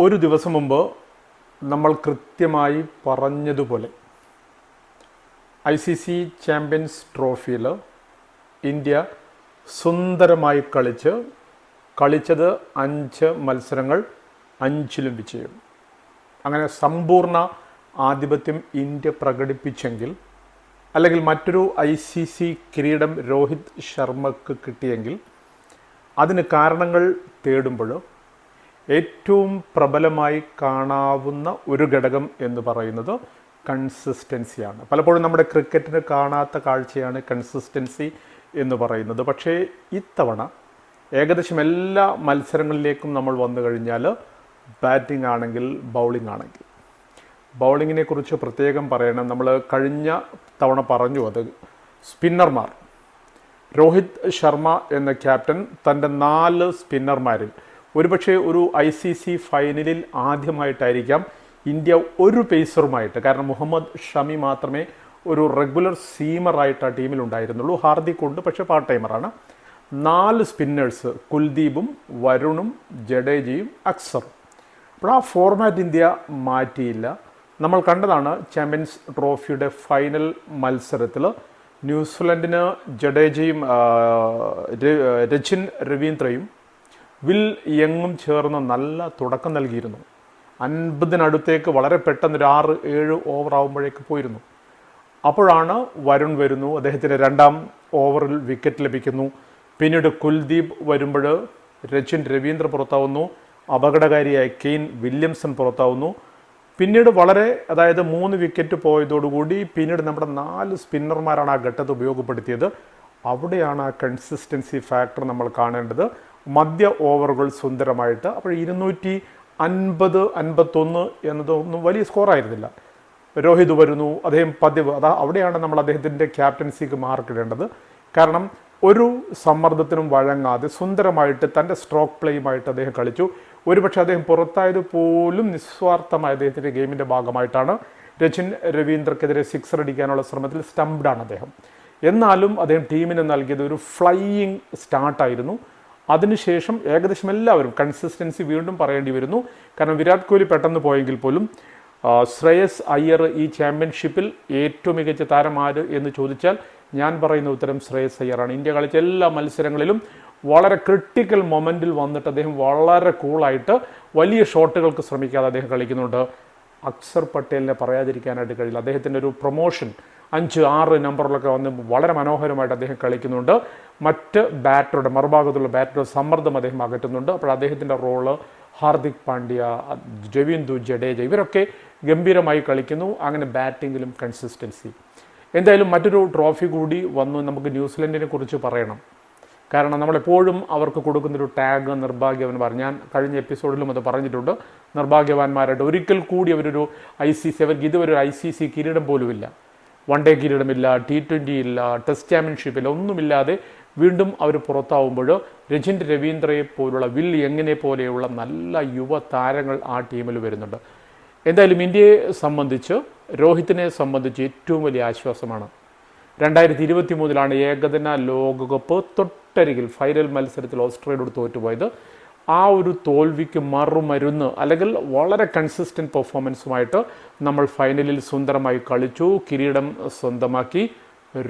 ഒരു ദിവസം മുമ്പ് നമ്മൾ കൃത്യമായി പറഞ്ഞതുപോലെ ഐ സി സി ചാമ്പ്യൻസ് ട്രോഫിയിൽ ഇന്ത്യ സുന്ദരമായി കളിച്ച് കളിച്ചത് അഞ്ച് മത്സരങ്ങൾ അഞ്ചിലും വിജയം. അങ്ങനെ സമ്പൂർണ ആധിപത്യം ഇന്ത്യ പ്രകടിപ്പിച്ചെങ്കിൽ അല്ലെങ്കിൽ മറ്റൊരു ഐ സി സി കിരീടം രോഹിത് ശർമ്മക്ക് കിട്ടിയെങ്കിൽ അതിന് കാരണങ്ങൾ തേടുമ്പോൾ ഏറ്റവും പ്രബലമായി കാണാവുന്ന ഒരു ഘടകം എന്ന് പറയുന്നത് കൺസിസ്റ്റൻസിയാണ്. പലപ്പോഴും നമ്മുടെ ക്രിക്കറ്റിന് കാണാത്ത കാഴ്ചയാണ് കൺസിസ്റ്റൻസി എന്ന് പറയുന്നത്. പക്ഷേ ഇത്തവണ ഏകദേശം എല്ലാ മത്സരങ്ങളിലേക്കും നമ്മൾ വന്നു കഴിഞ്ഞാൽ ബാറ്റിംഗ് ആണെങ്കിൽ ബൗളിംഗ് ആണെങ്കിൽ. ബൗളിങ്ങിനെ കുറിച്ച് പ്രത്യേകം പറയണം. നമ്മൾ കഴിഞ്ഞ തവണ പറഞ്ഞു അത് സ്പിന്നർമാർ. രോഹിത് ശർമ്മ എന്ന ക്യാപ്റ്റൻ തന്റെ നാല് സ്പിന്നർമാരിൽ ഒരുപക്ഷെ ഒരു ഐ സി സി ഫൈനലിൽ ആദ്യമായിട്ടായിരിക്കാം ഇന്ത്യ ഒരു പേസറുമായിട്ട് കാരണം മുഹമ്മദ് ഷമി മാത്രമേ ഒരു റെഗുലർ സീമറായിട്ട് ആ ടീമിൽ ഉണ്ടായിരുന്നുള്ളൂ ഹാർദിക് ഉണ്ട് പക്ഷേ പാർട്ട് ടൈമറാണ് നാല് സ്പിന്നേഴ്സ് കുൽദീപും വരുണും ജഡേജയും അക്സറും. അപ്പോൾ ആ ഫോർമാറ്റ് ഇന്ത്യ മാറ്റിയില്ല. നമ്മൾ കണ്ടതാണ് ചാമ്പ്യൻസ് ട്രോഫിയുടെ ഫൈനൽ മത്സരത്തിൽ ന്യൂസിലൻഡിന് ജഡേജയും രജിൻ രവീന്ദ്രയും വിൽ യങ്ങും ചേർന്ന് നല്ല തുടക്കം നൽകിയിരുന്നു. അൻപതിനടുത്തേക്ക് വളരെ പെട്ടെന്ന് ഒരു ആറ് ഏഴ് ഓവർ ആകുമ്പോഴേക്ക് പോയിരുന്നു. അപ്പോഴാണ് വരുൺ വരുന്നു. അദ്ദേഹത്തിന് രണ്ടാം ഓവറിൽ വിക്കറ്റ് ലഭിക്കുന്നു. പിന്നീട് കുൽദീപ് വരുമ്പോൾ രചിൻ രവീന്ദ്ര പുറത്താവുന്നു. അപകടകാരിയായ കെയ്ൻ വില്യംസൺ പുറത്താവുന്നു. പിന്നീട് വളരെ അതായത് മൂന്ന് വിക്കറ്റ് പോയതോടുകൂടി പിന്നീട് നമ്മുടെ നാല് സ്പിന്നർമാരാണ് ആ ഘട്ടത്ത് ഉപയോഗപ്പെടുത്തിയത്. അവിടെയാണ് ആ കൺസിസ്റ്റൻസി ഫാക്ടർ നമ്മൾ കാണേണ്ടത്. മധ്യ ഓവറുകൾ സുന്ദരമായിട്ട്. അപ്പോൾ ഇരുന്നൂറ്റി അൻപത് അൻപത്തൊന്ന് എന്നതൊന്നും വലിയ സ്കോറായിരുന്നില്ല രോഹിത് വരുന്നു അദ്ദേഹം പതിവ്. അതാ അവിടെയാണ് നമ്മൾ അദ്ദേഹത്തിന്റെ ക്യാപ്റ്റൻസിക്ക് മാർക്കിടേണ്ടത് കാരണം ഒരു സമ്മർദ്ദത്തിനും വഴങ്ങാതെ സുന്ദരമായിട്ട് തന്റെ സ്ട്രോക്ക് പ്ലേയുമായിട്ട് അദ്ദേഹം കളിച്ചു. ഒരുപക്ഷെ അദ്ദേഹം പുറത്തായത് പോലും നിസ്വാർത്ഥമായ അദ്ദേഹത്തിന്റെ ഗെയിമിന്റെ ഭാഗമായിട്ടാണ്. രച്ചിൻ രവീന്ദ്രക്കെതിരെ സിക്സർ അടിക്കാനുള്ള ശ്രമത്തിൽ സ്റ്റംപ്ഡാണ് അദ്ദേഹം. എന്നാലും അദ്ദേഹം ടീമിന് നൽകിയത് ഒരു ഫ്ലൈയിങ് സ്റ്റാർട്ടായിരുന്നു അതിനുശേഷം ഏകദേശം എല്ലാവരും കൺസിസ്റ്റൻസി വീണ്ടും പറയേണ്ടി വരുന്നു. കാരണം വിരാട് കോഹ്ലി പെട്ടെന്ന് പോയെങ്കിൽ പോലും ശ്രേയസ് അയ്യർ ഈ ചാമ്പ്യൻഷിപ്പിൽ ഏറ്റവും മികച്ച താരം ആര് എന്ന് ചോദിച്ചാൽ ഞാൻ പറയുന്ന ഉത്തരം ശ്രേയസ് അയ്യറാണ്. ഇന്ത്യ കളിച്ച എല്ലാ മത്സരങ്ങളിലും വളരെ ക്രിട്ടിക്കൽ മൊമെന്റിൽ വന്നിട്ട് അദ്ദേഹം വളരെ കൂളായിട്ട് വലിയ ഷോട്ടുകൾക്ക് ശ്രമിക്കാതെ അദ്ദേഹം കളിക്കുന്നുണ്ട്. അക്സർ പട്ടേലിനെ പറയാതിരിക്കാനായിട്ട് കഴിയില്ല. അദ്ദേഹത്തിന്റെ ഒരു പ്രൊമോഷൻ അഞ്ച് ആറ് നമ്പറിലൊക്കെ വന്ന് വളരെ മനോഹരമായിട്ട് അദ്ദേഹം കളിക്കുന്നുണ്ട്. മറ്റ് ബാറ്ററുടെ മറുഭാഗത്തുള്ള ബാറ്ററുടെ സമ്മർദ്ദം അദ്ദേഹം അകറ്റുന്നുണ്ട്. അപ്പോൾ അദ്ദേഹത്തിന്റെ റോൾ ഹാർദിക് പാണ്ഡ്യ ജവീന്ദു ജഡേജ ഇവരൊക്കെ ഗംഭീരമായി കളിക്കുന്നു. അങ്ങനെ ബാറ്റിങ്ങിലും കൺസിസ്റ്റൻസി എന്തായാലും മറ്റൊരു ട്രോഫി കൂടി വന്നു നമുക്ക് ന്യൂസിലൻഡിനെ കുറിച്ച് പറയണം. കാരണം നമ്മളെപ്പോഴും അവർക്ക് കൊടുക്കുന്നൊരു ടാഗ് നിർഭാഗ്യവാന്മാർ ഞാൻ കഴിഞ്ഞ എപ്പിസോഡിലും അത് പറഞ്ഞിട്ടുണ്ട്. നിർഭാഗ്യവാന്മാരായിട്ട് ഒരിക്കൽ കൂടി അവരൊരു ഐ സി സി അവർക്ക് ഇതുവരെ ഒരു ഐ സി സി കിരീടം പോലുമില്ല. വൺ ഡേ കിരീടമില്ല ടി ട്വന്റി ഇല്ല ടെസ്റ്റ് ചാമ്പ്യൻഷിപ്പിൽ ഒന്നുമില്ലാതെ വീണ്ടും അവർ പുറത്താവുമ്പോഴോ രജിൻ രവീന്ദ്രയെ പോലുള്ള വിൽ എങ്ങനെ പോലെയുള്ള നല്ല യുവ താരങ്ങൾ ആ ടീമിൽ വരുന്നുണ്ട്. എന്തായാലും ഇന്ത്യയെ സംബന്ധിച്ച് രോഹിത്തിനെ സംബന്ധിച്ച് ഏറ്റവും വലിയ ആശ്വാസമാണ്. രണ്ടായിരത്തി ഇരുപത്തി മൂന്നിലാണ് ഏകദിന ലോകകപ്പ്. തൊട്ടരികിൽ ഫൈനൽ മത്സരത്തിൽ ഓസ്ട്രേലിയയോട് തോറ്റുപോയത്. ആ ഒരു തോൽവിക്ക് മറുമരുന്ന് അല്ലെങ്കിൽ വളരെ കൺസിസ്റ്റന്റ് പെർഫോമൻസുമായിട്ട് നമ്മൾ ഫൈനലിൽ സുന്ദരമായി കളിച്ചു. കിരീടം സ്വന്തമാക്കി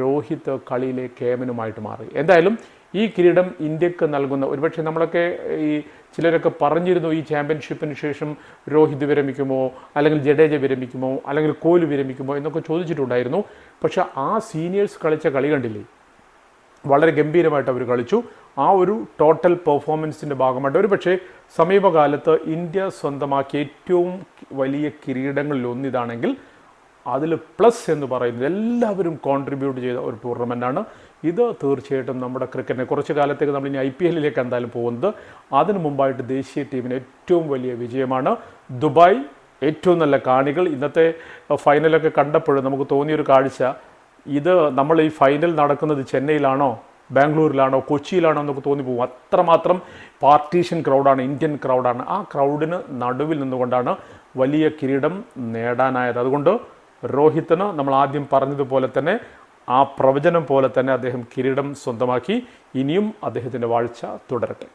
രോഹിത് കളിയിലെ കേമനുമായിട്ട് മാറി. എന്തായാലും ഈ കിരീടം ഇന്ത്യയ്ക്ക് നൽകുന്ന ഒരുപക്ഷെ നമ്മളൊക്കെ ഈ ചിലരൊക്കെ പറഞ്ഞിരുന്നു ഈ ചാമ്പ്യൻഷിപ്പിന് ശേഷം രോഹിത് വിരമിക്കുമോ അല്ലെങ്കിൽ ജഡേജ വിരമിക്കുമോ അല്ലെങ്കിൽ കോഹ്ലി വിരമിക്കുമോ എന്നൊക്കെ ചോദിച്ചിട്ടുണ്ടായിരുന്നു. പക്ഷേ ആ സീനിയേഴ്സ് കളിച്ച കളി കണ്ടില്ലേ? വളരെ ഗംഭീരമായിട്ട് അവർ കളിച്ചു. ആ ഒരു ടോട്ടൽ പെർഫോമൻസിന്റെ ഭാഗമായിട്ട്. ഒരു പക്ഷേ സമീപകാലത്ത് ഇന്ത്യ സ്വന്തമാക്കിയ ഏറ്റവും വലിയ കിരീടങ്ങളിൽ ഒന്നിതാണെങ്കിൽ അതിൽ പ്ലസ് എന്ന് പറയുന്നത് എല്ലാവരും കോൺട്രിബ്യൂട്ട് ചെയ്ത ഒരു ടൂർണമെന്റാണ് ഇത് തീർച്ചയായിട്ടും നമ്മുടെ ക്രിക്കറ്റിനെ കുറച്ച് കാലത്തേക്ക് നമ്മൾ ഇനി ഐ പി എല്ലിലേക്ക് എന്തായാലും പോകുന്നത്. അതിന് മുമ്പായിട്ട് ദേശീയ ടീമിന് ഏറ്റവും വലിയ വിജയമാണ് ദുബായ്. ഏറ്റവും നല്ല കാണികൾ. ഇന്നത്തെ ഫൈനലൊക്കെ കണ്ടപ്പോഴും നമുക്ക് തോന്നിയൊരു കാഴ്ച. ഇത് നമ്മൾ ഈ ഫൈനൽ നടക്കുന്നത് ചെന്നൈയിലാണോ? ബാംഗ്ലൂരിലാണോ കൊച്ചിയിലാണോ എന്നൊക്കെ തോന്നിപ്പോകും. അത്രമാത്രം പാർട്ടീഷൻ ക്രൗഡാണ് ഇന്ത്യൻ ക്രൗഡാണ്. ആ ക്രൗഡിന് നടുവിൽ നിന്നുകൊണ്ടാണ് വലിയ കിരീടം നേടാനായത്. അതുകൊണ്ട് രോഹിത്തിന് നമ്മൾ ആദ്യം പറഞ്ഞതുപോലെ തന്നെ ആ പ്രവചനം പോലെ തന്നെ അദ്ദേഹം കിരീടം സ്വന്തമാക്കി. ഇനിയും അദ്ദേഹത്തിന്റെ വാഴ്ച തുടരട്ടെ.